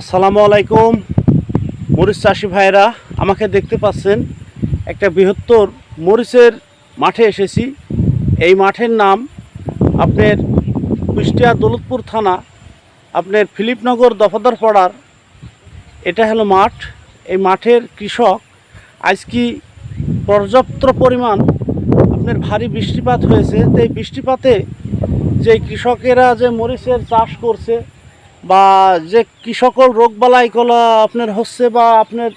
আসসালামু আলাইকুম। মরিচ চাষি ভাইরা, আমাকে দেখতে পাচ্ছেন, একটা বৃহত্তর মরিচের মাঠে এসেছি। এই মাঠের নাম আপনার কুষ্টিয়া দৌলতপুর থানা, আপনার ফিলিপনগর দফাদার পাড়ার। এটা হলো মাঠ। এই মাঠের কৃষক, আজ কি পর্যাপ্ত পরিমাণ আপনার ভারী বৃষ্টিপাত হয়েছে? তো এই বৃষ্টিপাতে যে কৃষকেরা যে মরিচের চাষ করছে বা যে কি সকল রোগবালাইগুলো আপনার হচ্ছে বা আপনার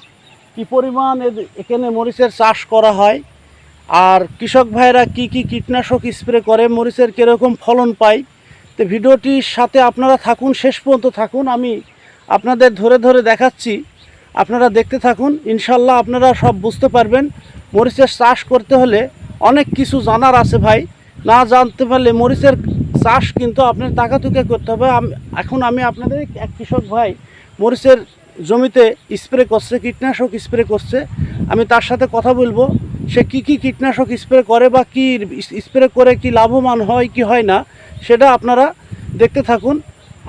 কি পরিমাণ এখানে মরিচের চাষ করা হয়, আর কৃষক ভাইরা কি কি কীটনাশক স্প্রে করে, মরিচের কীরকম ফলন পায়, তো ভিডিওটির সাথে আপনারা থাকুন, শেষ পর্যন্ত থাকুন, আমি আপনাদের ধরে ধরে দেখাচ্ছি, আপনারা দেখতে থাকুন, ইনশাল্লাহ আপনারা সব বুঝতে পারবেন, মরিচের চাষ করতে হলে অনেক কিছু জানার আছে ভাই, না জানতে পারলে মরিচের চাষ কিন্তু আপনার তাকাতুকে করতে হবে। এখন আমি আপনাদের এক কৃষক ভাই মরিচের জমিতে স্প্রে করছে, কীটনাশক স্প্রে করছে। আমি তার সাথে কথা বলব, সে কি কি কীটনাশক স্প্রে করে বা কি স্প্রে করে কি লাভবান হয়, কি হয় না, সেটা আপনারা দেখতে থাকুন।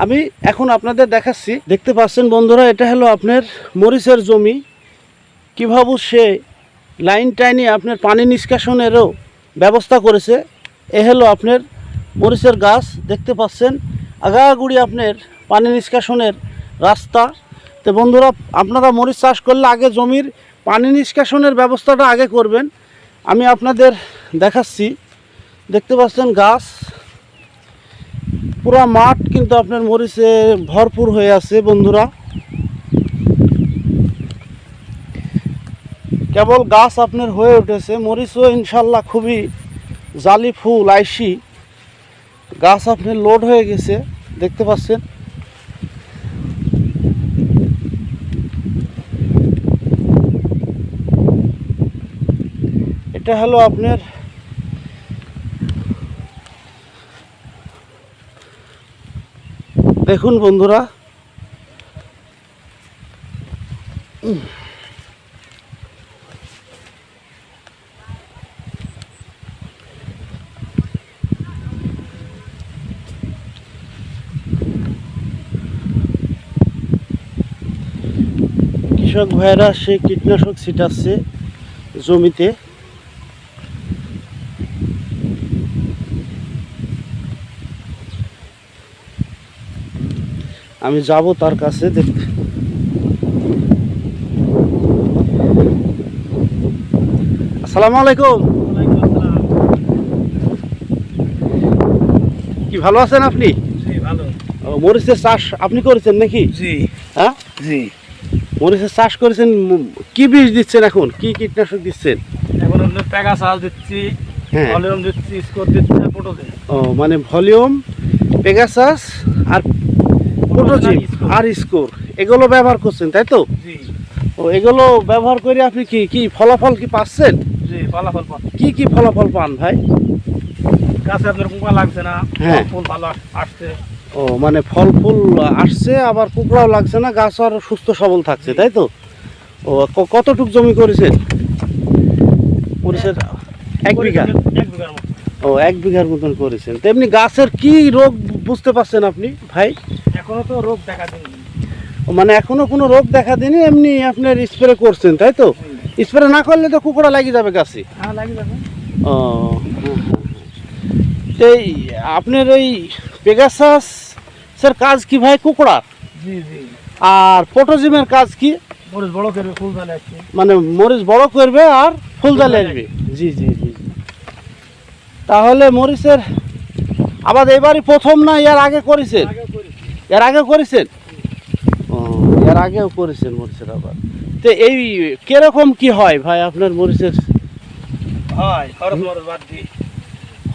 আমি এখন আপনাদের দেখাচ্ছি। দেখতে পাচ্ছেন বন্ধুরা, এটা হলো আপনার মরিচের জমি। কীভাবে সে লাইন টাইনে আপনার পানি নিষ্কাশনেরও ব্যবস্থা করেছে, এ হলো আপনার মরিচের গাছ দেখতে পাচ্ছেন। আগাগুড়ি আপনার পানি নিষ্কাশনের রাস্তা। তো বন্ধুরা, আপনারা মরিচ চাষ করলে আগে জমির পানি নিষ্কাশনের ব্যবস্থাটা আগে করবেন। আমি আপনাদের দেখাচ্ছি। দেখতে পাচ্ছেন গাছ। পুরা মাঠ কিন্তু আপনার মরিচে ভরপুর হয়ে আছে বন্ধুরা। কেবল গাছ আপনার হয়ে উঠেছে। মরিচও ইনশাল্লাহ খুবই জালি ফুল, আইসি। গাছ আপনি লোড হয়ে গেছে দেখতে পাচ্ছেন। এটা হলো আপনার দেখুন বন্ধুরা। কৃষক ভাইরা সে কীটনাশক ছিটাচ্ছে জমিতে। আমি যাব তার কাছে দেখতে আসসালামু আলাইকুম। কি ভালো আছেন আপনি? মরিচের চাষ আপনি করেছেন নাকি? জি। হ্যাঁ? জি। মরিচের চাষ করেছেন কি বীজ দিচ্ছেন এখন? কি কীটনাশক দিচ্ছেন? এখন আমরা প্যাগা চাল দিচ্ছি হ্যাঁ। ভলিউম দিচ্ছি স্কোর দিচ্ছি আর ও মানে ভলিউম পেগাসাস আর প্রোটোজিম আর স্কোর। এগুলো ব্যবহার করছেন তাই তো? জি। ও এগুলো ব্যবহার করে আপনি কি কি ফলাফল কি পাচ্ছেন? ফলাফল পান কি কি ফলাফল পান ভাই? গাছে আপনার পোকা লাগছে না হ্যাঁ। ফুল ভালো আসছে। ও মানে ফল ফুল আসছে আবার কুকড়াও লাগছে না গাছ আর সুস্থ সবল থাকছে তাই তো? ও কতটুক জমি করেছেন? মরিচের এক বিঘা? ও এক বিঘার মতন করেছেন। তেমনি গাছের কি রোগ বুঝতে পারছেন আপনি ভাই? এখনও তো রোগ দেখা দিন ও মানে এখনও কোনো রোগ দেখা দিনি এমনি আপনার স্প্রে করছেন তাই তো? স্প্রে না করলে তো কুকুরা লাগিয়ে যাবে গাছে। হ্যাঁ ও এই আপনার এই পেগাসাস স্যার কাজ কি ভাই? কুকুড়ার জি জি। আর পটোজিমের কাজ কি? মরিচ বড় করবে ফুল ভালো মানে মরিচ বড় করবে আর ফুলদালি আসবে। জি জি জি। তাহলে মরিচের আবার এবারই প্রথম না এর আগে করেছেন? এর আগে করেছেন? ও এর আগেও করেছেন মরিচের আবার তো এই কীরকম কি হয় ভাই আপনার মরিচের? হয় খরচ মরচ বাদ দিই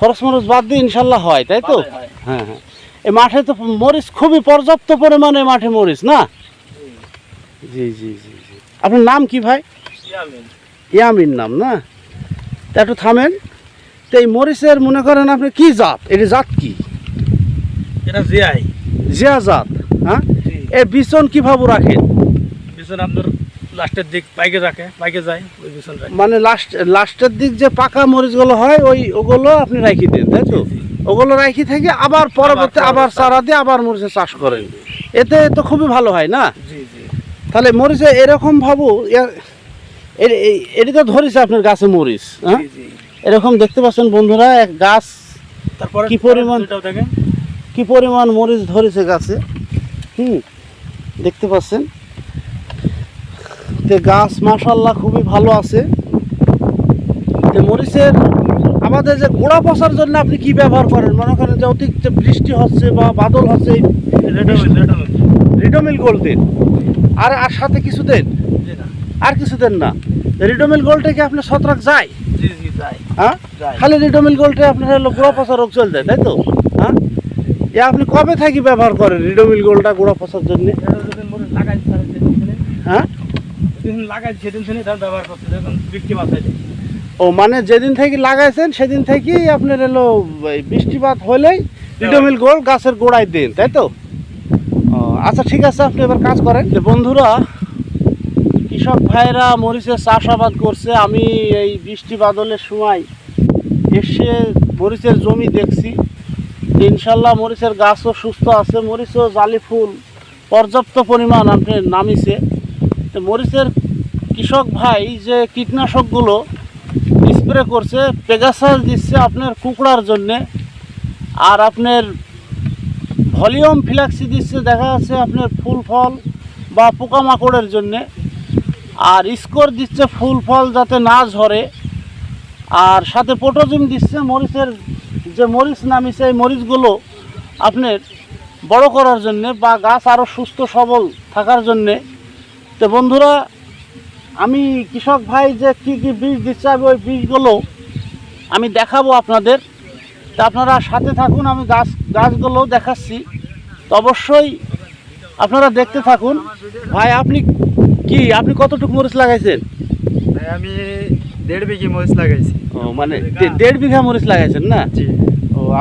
খরচ মরচ বাদ দিয়ে ইনশাল্লাহ হয় তাই তো? হ্যাঁ হ্যাঁ। এই মাঠে তো মরিচ খুবই পর্যাপ্ত পরিমাণে মাঠে মরিচ না? জি জি জি জি। আপনার নাম কি ভাই? ইয়ামিন। ইয়ামিন নাম না? তা একটু থামেন। তো এই মরিচের মনে করেন আপনি কি জাত? এটা জাত কি? এটা জিআই জিয়া জাত হ্যাঁ? এ বিচন কীভাবে রাখেন? বিছন আপনার লাস্টের দিক পাইকে রাখে পাইকে যায় ওই বিছন মানে লাস্ট লাস্টের দিক যে পাকা মরিচগুলো হয় ওই ওগুলো আপনি রাখি দেন তাই তো? ওগুলো রাখি থেকে আবার পরবর্তী আবার চারা দিয়ে আবার মরিচের চাষ করেন। এতে তো খুবই ভালো হয় না? জি জি। তাহলে মরিচে এরকম ভাবু এটি তো ধরেছে আপনার গাছে মরিচ হ্যাঁ? এরকম দেখতে পাচ্ছেন বন্ধুরা এক গাছ তারপরে কি পরিমাণ- কি পরিমাণ মরিচ ধরেছে গাছে হুম দেখতে পাচ্ছেন? তে গাছ মাশাল্লাহ খুবই ভালো আছে। তে মরিচের আমাদের যে গোড়া পচার জন্য আপনি কি ব্যবহার করেন? মনে করেন যে অতিরিক্ত বৃষ্টি হচ্ছে বা বাদল হচ্ছে রেডমিল গোল্ড দেন। আর আর সাথে কিছু দেন? আর কিছু দেন না। রিডোমিল গোল্ডে কি আপনার ছত্রাক যায়? হ্যাঁ? খালি রিডোমিল গোল্ডে আপনার হলো গোড়া পচা রোগ চলে যায় তাই তো? হ্যাঁ? এ আপনি কবে থাকি ব্যবহার করেন রিডোমিল গোল্ডটা গোড়া পচার জন্য? হ্যাঁ? যেদিন সেদিন থেকে তার ব্যবহার করতে যখন বৃষ্টি মাথায় ও মানে যেদিন থেকে লাগাইছেন সেদিন থেকেই আপনার এলো বৃষ্টিপাত হলেই রিডোমিল গোল্ড গাছের গোড়ায় দিন তাই তো? আচ্ছা ঠিক আছে আপনি এবার কাজ করেন। যে বন্ধুরা কৃষক ভাইরা মরিচের চাষাবাদ করছে আমি এই বৃষ্টি বাদলের সময় এসে মরিচের জমি দেখছি। ইনশাল্লাহ মরিচের গাছও সুস্থ আছে মরিচও জালি ফুল পর্যাপ্ত পরিমাণ আপনি নামিছে। তো মরিচের কৃষক ভাই যে কীটনাশকগুলো স্প্রে করছে পেগাসাস দিচ্ছে আপনার কুকড়ার জন্যে, আর আপনার ভলিউম ফিলাক্সি দিচ্ছে, দেখা যাচ্ছে আপনার ফুল ফল বা পোকামাকড়ের জন্যে, আর স্কোর দিচ্ছে ফুল ফল যাতে না ঝরে, আর সাথে পোটোজিম দিচ্ছে মরিচের যে মরিচ নামিছে এই মরিচগুলো আপনার বড় করার জন্যে বা গাছ আরও সুস্থ সবল থাকার জন্যে তো বন্ধুরা আমি কৃষক ভাই যে কী কী বীজ দিচ্ছে আমি ওই বীজগুলো আমি দেখাবো আপনাদের। তা আপনারা সাথে থাকুন আমি গাছ গাছগুলো দেখাচ্ছি। তো অবশ্যই আপনারা দেখতে থাকুন। ভাই আপনি কি আপনি কতটুকু মরিচ লাগাইছেন? ভাই আমি দেড় বিঘি মরিচ লাগাইছি। ও মানে দেড় বিঘা মরিচ লাগাইছেন না? জি।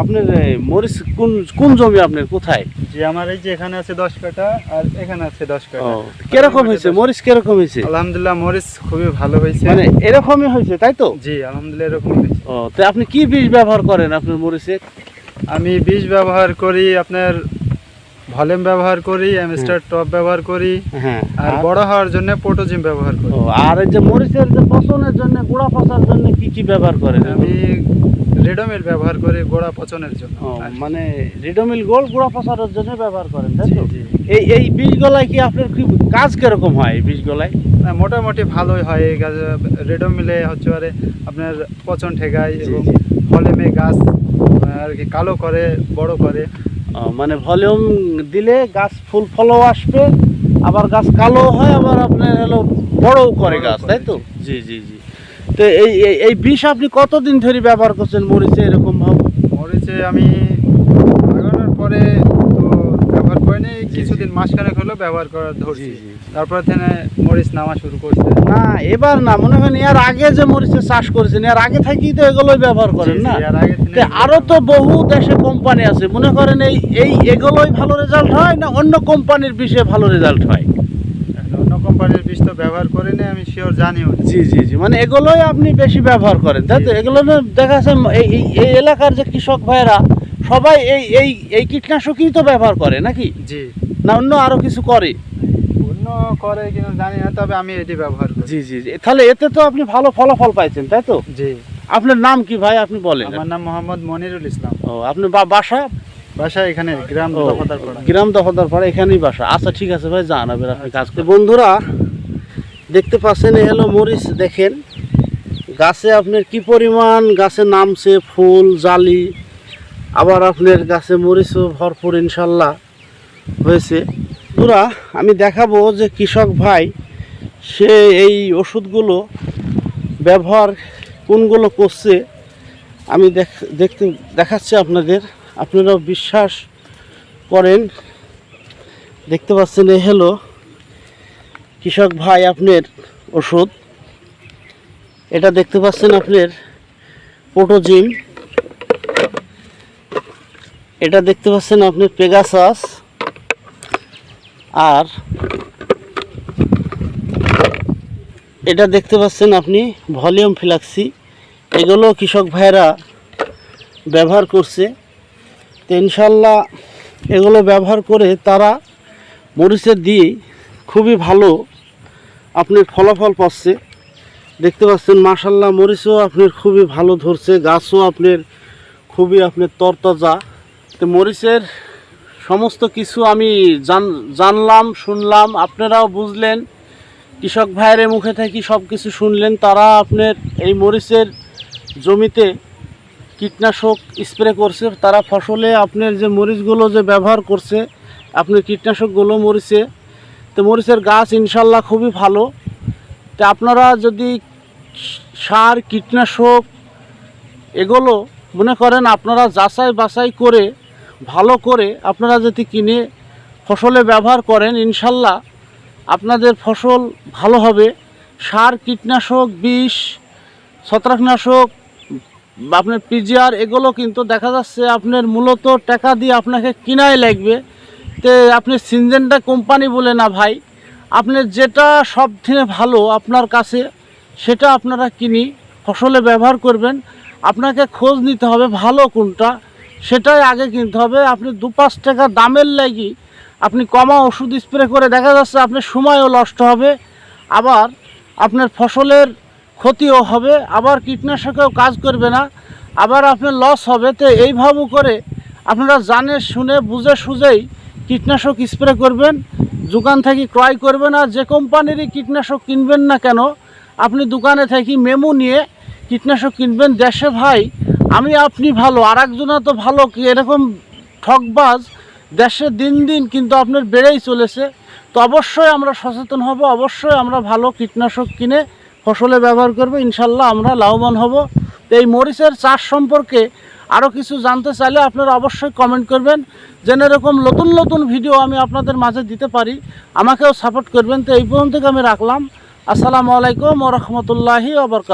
আপনার মরিচ কোন কোন জমি আপনার? কোথায়? জি আমার এই যে এখানে আছে দশ কাটা আর এখানে আছে দশ কাটা কীরকম হয়েছে? মরিচ কীরকম হয়েছে? আলহামদুলিল্লাহ মরিচ খুবই ভালো হয়েছে। মানে এরকমই হয়েছে তাই তো? জি আলহামদুলিল্লাহ এরকম ও তো আপনি কি বীজ ব্যবহার করেন আপনার মরিচে আমি বীজ ব্যবহার করি আপনার ভলিউম ব্যবহার করি এমস্টার টপ ব্যবহার করি হ্যাঁ আর বড় হওয়ার জন্য পোটোজিম ব্যবহার করি। ও আর এই যে মরিচের যে পচনের জন্য গুঁড়া পচার জন্য কি কি ব্যবহার করেন? আমি রেডোমিল ব্যবহার করে গোড়া পচনের জন্য। মানে রেডোমিল গোল গোড়া পচানোর জন্য ব্যবহার করেন তাই তো? এই এই বীজগুলাই কি আপনার কি কাজ কীরকম হয় না, মোটামুটি ভালোই হয় এই গাছ রেডোমিলে হচ্ছে আরে আপনার পচন ঠেকায় এবং। ফলেমে গাছ আর কি কালো করে বড় করে। মানে ভলিউম দিলে গাছ ফুল ফলও আসবে আবার গাছ কালো হয় আবার আপনার হলো বড়ও করে গাছ তাই তো? জি জি জি। তো এই এই- বিষ আপনি কতদিন ধরে ব্যবহার করছেন মরিচে এরকম ভাবে? মরিচে আমি লাগানোর পরে তো ব্যবহার করিনি কিছুদিন মাসখানেক হলো ব্যবহার করা ধরছি। তারপর থেকে মরিচ নামা শুরু করছে। না এবার না মনে করেন এর আগে যে মরিচের চাষ করেছেন এর আগে থেকেই তো এগুলোই ব্যবহার করেন না? এর আগে আরও তো বহু দেশে কোম্পানি আছে। মনে করেন এই এই এগুলোই ভালো রেজাল্ট হয় না অন্য কোম্পানির বিষে ভালো রেজাল্ট হয়? কোম্পানির বীজ তো ব্যবহার করিনি আমি শিওর জানিও না। জি জি জি। মানে এগুলোই আপনি বেশি ব্যবহার করেন তাই তো? জি। এগুলো না দেখা যাচ্ছে এই এই- এই এলাকার যে কৃষক ভাইরা সবাই এই এই এই কীটনাশকই তো ব্যবহার করে নাকি? জি। না অন্য আরও কিছু করে? অন্য করে কিন্তু জানি না তবে আমি এটি ব্যবহার করি। জি জি জি। তাহলে এতে তো আপনি ভালো ফলাফল পাইছেন তাই তো? জি। আপনার নাম কি ভাই আপনি বলেন। আমার নাম মোহাম্মদ মনিরুল ইসলাম। ও আপনি বা- বাসা? বাসা এখানে গ্রাম দফাদার পাড়া। গ্রাম দফাদার পাড়া এখানেই বাসা। আচ্ছা ঠিক আছে ভাই যান এবার আপনি কাজ করতে বন্ধুরা দেখতে পাচ্ছেন হলো মরিচ দেখেন। গাছে আপনার কি পরিমাণ গাছে নামছে ফুল জালি আবার আপনার গাছে মরিচও ভরপুর ইনশাল্লাহ হয়েছে। পুরা আমি দেখাবো যে কৃষক ভাই সে এই ওষুধগুলো ব্যবহার কোনগুলো করছে আমি দেখ দেখতে দেখাচ্ছি আপনাদের। আপনারাও বিশ্বাস করেন। দেখতে পাচ্ছেন, এ হলো কৃষক ভাই আপনার ওষুধ। এটা দেখতে পাচ্ছেন আপনার পোটোজিম এটা দেখতে পাচ্ছেন আপনি পেগাসাস। আর এটা দেখতে পাচ্ছেন আপনি ভলিউম ফিলাক্সি। এগুলো কৃষক ভাইরা ব্যবহার করছে। তো ইনশাল্লাহ এগুলো ব্যবহার করে তারা মরিচের দিয়ে খুবই ভালো আপনার ফলাফল পাচ্ছে। দেখতে পাচ্ছেন মাসাল্লাহ মরিচও আপনার খুবই ভালো ধরছে, গাছও আপনার খুবই আপনার তরতাজা। তো মরিচের সমস্ত কিছু আমি জান, জানলাম, শুনলাম, আপনারাও বুঝলেন, কৃষক ভাইয়ের মুখে থেকে সব কিছু শুনলেন, তারা আপনার এই মরিচের জমিতে কীটনাশক স্প্রে করছে, তারা ফসলে আপনার যে মরিচগুলো যে ব্যবহার করছে আপনি কীটনাশকগুলো মরিচে, তো মরিচের গাছ ইনশাল্লাহ খুবই ভালো। তো আপনারা যদি সার, কীটনাশক এগুলো মনে করেন আপনারা যাচাই বাছাই করে, ভালো করে আপনারা যদি কিনে ফসলে ব্যবহার করেন, ইনশাল্লাহ আপনাদের ফসল ভালো হবে। সার, কীটনাশক, বিষ, ছত্রাকনাশক আপনার পিজিআর এগুলো কিন্তু দেখা যাচ্ছে আপনার মূলত টাকা দিয়ে আপনাকে কিনাই লাগবে। তে আপনি সিনজেনটা কোম্পানি বলে না ভাই, আপনি যেটা সব থেকে ভালো আপনার কাছে, সেটা আপনারা কিনি, ফসলে ব্যবহার করবেন। আপনাকে খোঁজ নিতে হবে ভালো কোনটা, সেটাই আগে কিনতে হবে। আপনি দু পাঁচ টাকা দামের লাগি, আপনি কমা ওষুধ স্প্রে করে দেখা যাচ্ছে আপনার সময়ও নষ্ট হবে। আবার আপনার ফসলের ক্ষতিও হবে, আবার কীটনাশকেও কাজ করবে না, আবার আপনার লস হবে। তো এইভাবে করে আপনারা জানে, শুনে, বুঝে, সুঝেই কীটনাশক স্প্রে করবেন, দোকান থেকে ক্রয় করবেন, আর যে কোম্পানিরই কীটনাশক কিনবেন না কেন, আপনি দোকানে থেকে মেমো নিয়ে কীটনাশক কিনবেন। দেশে ভাই, আমি আপনি ভালো আর একজনা তো ভালো, কি এরকম ঠকবাজ, দেশে দিন দিন কিন্তু আপনার বেড়েই চলেছে। তো অবশ্যই আমরা সচেতন হব, অবশ্যই আমরা ভালো কীটনাশক কিনে ফসলে ব্যবহার করব, ইনশাল্লাহ আমরা লাভবান হব। এই মরিচের চাষ সম্পর্কে আরও কিছু জানতে চাইলে আপনারা অবশ্যই কমেন্ট করবেন। যেন এরকম নতুন নতুন ভিডিও আমি আপনাদের মাঝে দিতে পারি, আমাকেও সাপোর্ট করবেন। তো এই পর্যন্ত আমি রাখলাম। আসসালামু আলাইকুম ও রহমতুল্লাহি ওবরকাত